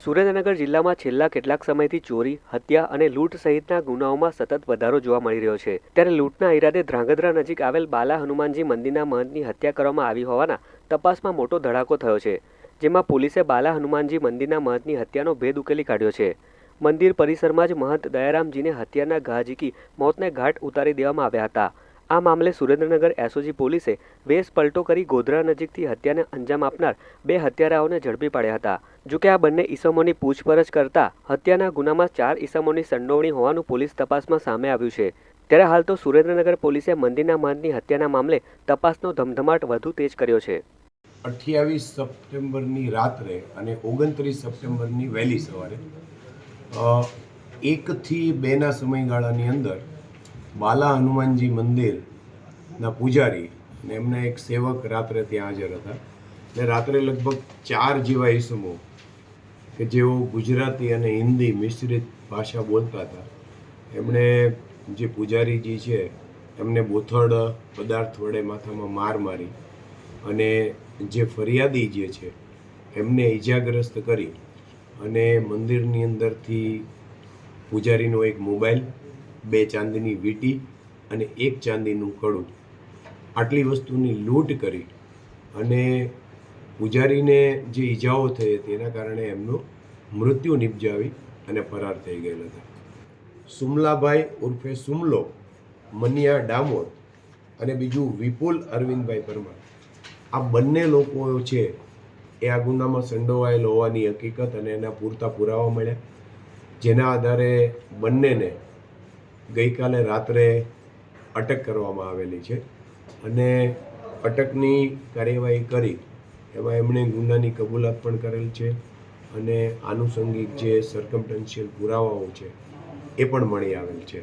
સુરેન્દ્રનગર જિલ્લામાં છેલ્લા કેટલાક સમયથી ચોરી, હત્યા અને લૂંટ સહિતના ગુનાઓમાં સતત વધારો જોવા મળી રહ્યો છે. ત્યારે લૂંટના ઈરાદે ધ્રાંગધ્રા નજીક આવેલ બાલા હનુમાનજી મંદિરના મહંતની હત્યા કરવામાં આવી હોવાના તપાસમાં મોટો ધડાકો થયો છે, જેમાં પોલીસે બાલા હનુમાનજી મંદિરના મહંતની હત્યાનો ભેદ ઉકેલી કાઢ્યો છે. મંદિર પરિસરમાં જ મહંત દયારામજીને હત્યાના ઘા ઝીકી મોતને ઘાટ ઉતારી દેવામાં આવ્યા હતા. આ મામલે સુરેન્દ્રનગર એસઓજી પોલીસે વેશ પલટો કરી ગોધરા નજીકથી હત્યાને અંજામ આપનાર બે હત્યારાઓને ઝડપી પાડ્યા હતા. જોકે આ બંને ઈસમોની પૂછપરછ કરતા હત્યાના ગુનામાં ચાર ઈસમોની સંડોવણી હોવાનું પોલીસ તપાસમાં સામે આવ્યું છે. ત્યારે હાલ તો સુરેન્દ્રનગર પોલીસે મંદિરના મહંતની હત્યાના મામલે તપાસનો ધમધમાટ વધુ તેજ કર્યો છે. અઠ્યાવીસ સપ્ટેમ્બરની રાત્રે અને ઓગણત્રીસ સપ્ટેમ્બરની વહેલી સવારે એકથી બેના સમયગાળાની અંદર બાલા હનુમાનજી મંદિરના પૂજારી અને એમના એક સેવક રાત્રે ત્યાં હાજર હતા. એટલે રાત્રે લગભગ ચાર જેવા ઈસમો કે જેઓ ગુજરાતી અને હિન્દી મિશ્રિત ભાષા બોલતા હતા. એમણે જે પૂજારીજી છે, એમને બોથડ પદાર્થ વડે માથામાં માર મારી અને જે ફરિયાદી જે છે, એમને ઈજાગ્રસ્ત કરી અને મંદિરની અંદરથી પૂજારીનો એક મોબાઈલ બે ચાંદીની વીંટી અને એક ચાંદીનું કડું આટલી વસ્તુની લૂંટ કરી અને પૂજારીને જે ઈજાઓ થઈ હતી એના કારણે એમનું મૃત્યુ નિપજાવી અને ફરાર થઈ ગયેલા હતા. સુમલાભાઈ ઉર્ફે સુમલો, મનિયા ડામોર અને બીજું વિપુલ અરવિંદભાઈ પરમાર. આ બંને લોકો છે એ આ ગુનામાં સંડોવાયેલ હોવાની હકીકત અને એના પૂરતા પુરાવા મળ્યા, જેના આધારે બંનેને ગઈકાલે રાત્રે અટક કરવામાં આવેલી છે અને અટકની કાર્યવાહી કરી એમાં એમણે ગુનાની કબૂલાત પણ કરેલ છે અને આનુષંગિક જે સરકમટન્શિયલ પુરાવાઓ છે એ પણ મળી આવેલ છે.